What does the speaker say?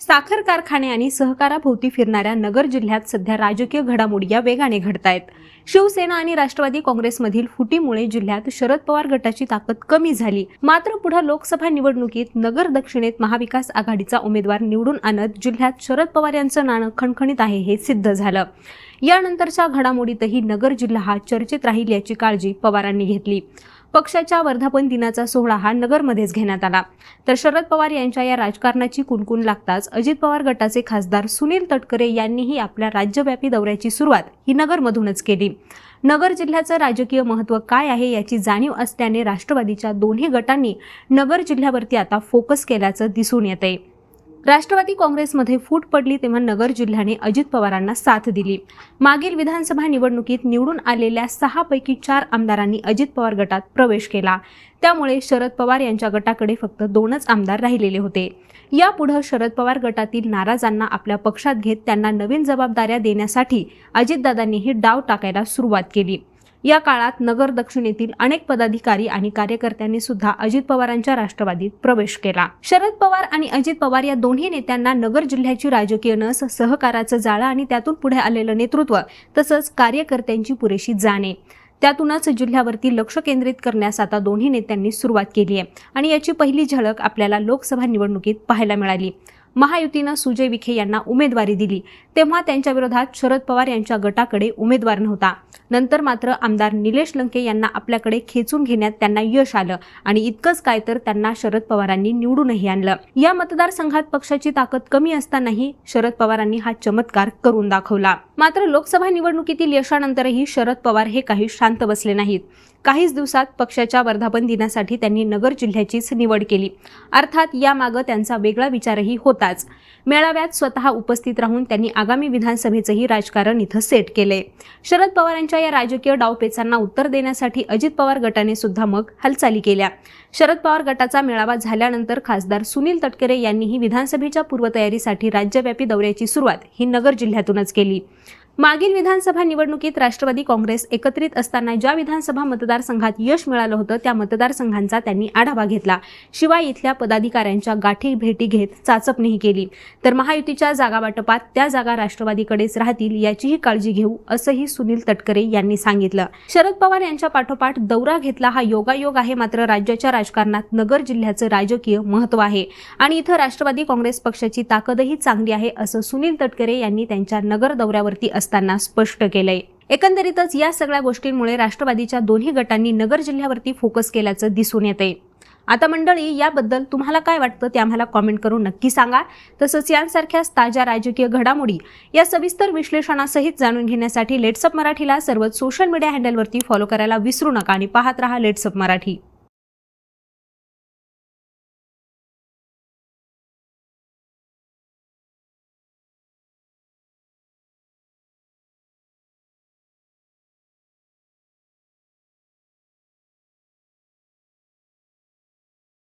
साखर कारखाने आणि सहकाराभोवती फिरणाऱ्या नगर जिल्ह्यात सध्या राजकीय घडामोडी या वेगाने घडतायत. शिवसेना आणि राष्ट्रवादी काँग्रेसमधील फुटीमुळे जिल्ह्यात शरद पवार गटाची ताकद कमी झाली. मात्र पुढे लोकसभा निवडणुकीत नगर दक्षिणेत महाविकास आघाडीचा उमेदवार निवडून आणत जिल्ह्यात शरद पवार यांचं नाणं खणखणीत आहे हे सिद्ध झालं. यानंतरच्या घडामोडीतही नगर जिल्हा हा चर्चेत राहील याची काळजी पवारांनी घेतली. पक्षाच्या वर्धापन दिनाचा सोहळा हा नगरमध्येच घेण्यात आला. तर शरद पवार यांच्या या राजकारणाची कुणकुण लागताच अजित पवार गटाचे खासदार सुनील तटकरे यांनीही आपल्या राज्यव्यापी दौऱ्याची सुरुवात ही नगरमधूनच केली. नगर जिल्ह्याचं राजकीय महत्त्व काय आहे याची जाणीव असल्याने राष्ट्रवादीच्या दोन्ही गटांनी नगर जिल्ह्यावरती आता फोकस केल्याचं दिसून येतंय. राष्ट्रवादी काँग्रेसमध्ये फूट पडली तेव्हा नगर जिल्ह्याने अजित पवारांना साथ दिली. मागील विधानसभा निवडणुकीत निवडून आलेल्या सहापैकी चार आमदारांनी अजित पवार गटात प्रवेश केला. त्यामुळे शरद पवार यांच्या गटाकडे फक्त दोनच आमदार राहिलेले होते. यापुढे शरद पवार गटातील नाराजांना आपल्या पक्षात घेत त्यांना नवीन जबाबदाऱ्या देण्यासाठी अजितदादांनीही डाव टाकायला सुरुवात केली. या काळात नगर दक्षिणेतील अनेक पदाधिकारी आणि कार्यकर्त्यांनी सुद्धा अजित पवारांच्या राष्ट्रवादीत प्रवेश केला. शरद पवार आणि अजित पवार या दोन्ही नेत्यांना नगर जिल्ह्याची राजकीय नस सहकाराचं जाळं आणि त्यातून पुढे आलेलं नेतृत्व तसंच कार्यकर्त्यांची पुरेशी जाणे. त्यातूनच जिल्ह्यावरती लक्ष केंद्रित करण्यास आता दोन्ही नेत्यांनी सुरुवात केली आहे आणि याची पहिली झलक आपल्याला लोकसभा निवडणुकीत पाहायला मिळाली. महायुतीनं सुजय विखे यांना उमेदवारी दिली. तेव्हा त्यांच्या विरोधात शरद पवार यांच्या गटाकडे उमेदवार नव्हता. नंतर मात्र आमदार निलेश लंके यांना आपल्याकडे खेचून घेण्यात त्यांना यश आलं आणि इतकंच काय तर त्यांना शरद पवारांनी निवडूनही आणलं. या मतदारसंघात पक्षाची ताकद कमी असतानाही शरद पवारांनी हा चमत्कार करून दाखवला. मात्र लोकसभा निवडणुकीतील यशानंतरही शरद पवार हे काही शांत बसले नाहीत. काहीच दिवसात पक्षाच्या वर्धापन दिनासाठी त्यांनी नगर जिल्ह्याचीच निवड केली. अर्थात यामागं त्यांचा वेगळा विचारही होता. होताच मेळाव्यात स्वतः उपस्थित राहून त्यांनी आगामी विधानसभेचंही राजकारण इथं सेट केले. शरद पवारांच्या या राजकीय डावपेचांना उत्तर देण्यासाठी अजित पवार गटाने सुद्धा मग हालचाली केल्या. शरद पवार गटाचा मेळावा झाल्यानंतर खासदार सुनील तटकरे यांनीही विधानसभेच्या पूर्वतयारीसाठी राज्यव्यापी दौऱ्याची सुरुवात ही नगर जिल्ह्यातूनच केली. मागील विधानसभा निवडणुकीत राष्ट्रवादी काँग्रेस एकत्रित असताना ज्या विधानसभा मतदारसंघात यश मिळालं होतं त्या मतदारसंघांचा त्यांनी आढावा घेतला. शिवाय इथल्या पदाधिकाऱ्यांच्या गाठी भेटी घेत चाचपणीही केली. तर महायुतीच्या जागा वाटपात त्या जागा राष्ट्रवादीकडेच राहतील याचीही काळजी घेऊ असंही सुनील तटकरे यांनी सांगितलं. शरद पवार यांच्या पाठोपाठ दौरा घेतला हा योगायोग आहे मात्र राज्याच्या राजकारणात नगर जिल्ह्याचं राजकीय महत्त्व आहे आणि इथं राष्ट्रवादी काँग्रेस पक्षाची ताकदही चांगली आहे असं सुनील तटकरे यांनी त्यांच्या नगर दौऱ्यावरती असताना स्पष्ट केलंय. एकंदरीतच या सगळ्या गोष्टींमुळे राष्ट्रवादीच्या दोन्ही गटांनी नगर जिल्ह्यावरती फोकस केल्याचं दिसून येतंय. आता मंडळी याबद्दल तुम्हाला काय वाटतं ते आम्हाला कॉमेंट करून नक्की सांगा. तसंच यांसारख्याच ताज्या राजकीय घडामोडी या सविस्तर विश्लेषणासहित जाणून घेण्यासाठी लेट्सअप मराठीला सर्वच सोशल मीडिया हँडलवरती फॉलो करायला विसरू नका आणि पाहत रहा लेट्सअप मराठी.